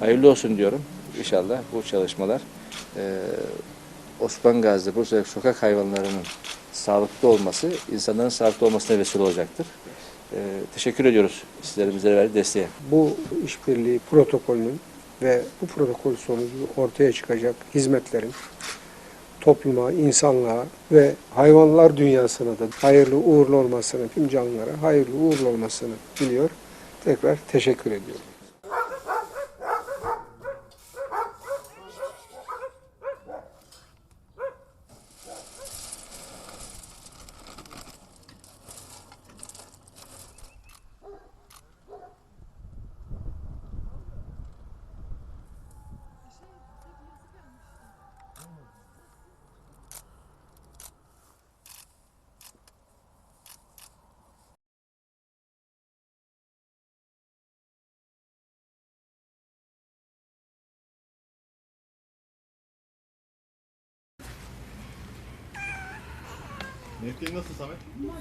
Hayırlı olsun diyorum. İnşallah bu çalışmalar e, Osman Gazi'de Bursa sokak hayvanlarının sağlıklı olması, insanların sağlıklı olmasına vesile olacaktır. E, teşekkür ediyoruz sizlerin bize verdiği desteğe. Bu işbirliği protokolünün ve bu protokol sonucu ortaya çıkacak hizmetlerin topluma, insanlığa ve hayvanlar dünyasına da hayırlı uğurlu olmasını, tüm canlılara hayırlı uğurlu olmasını diliyor. Tekrar teşekkür ediyorum. 寝てみます？サメまだ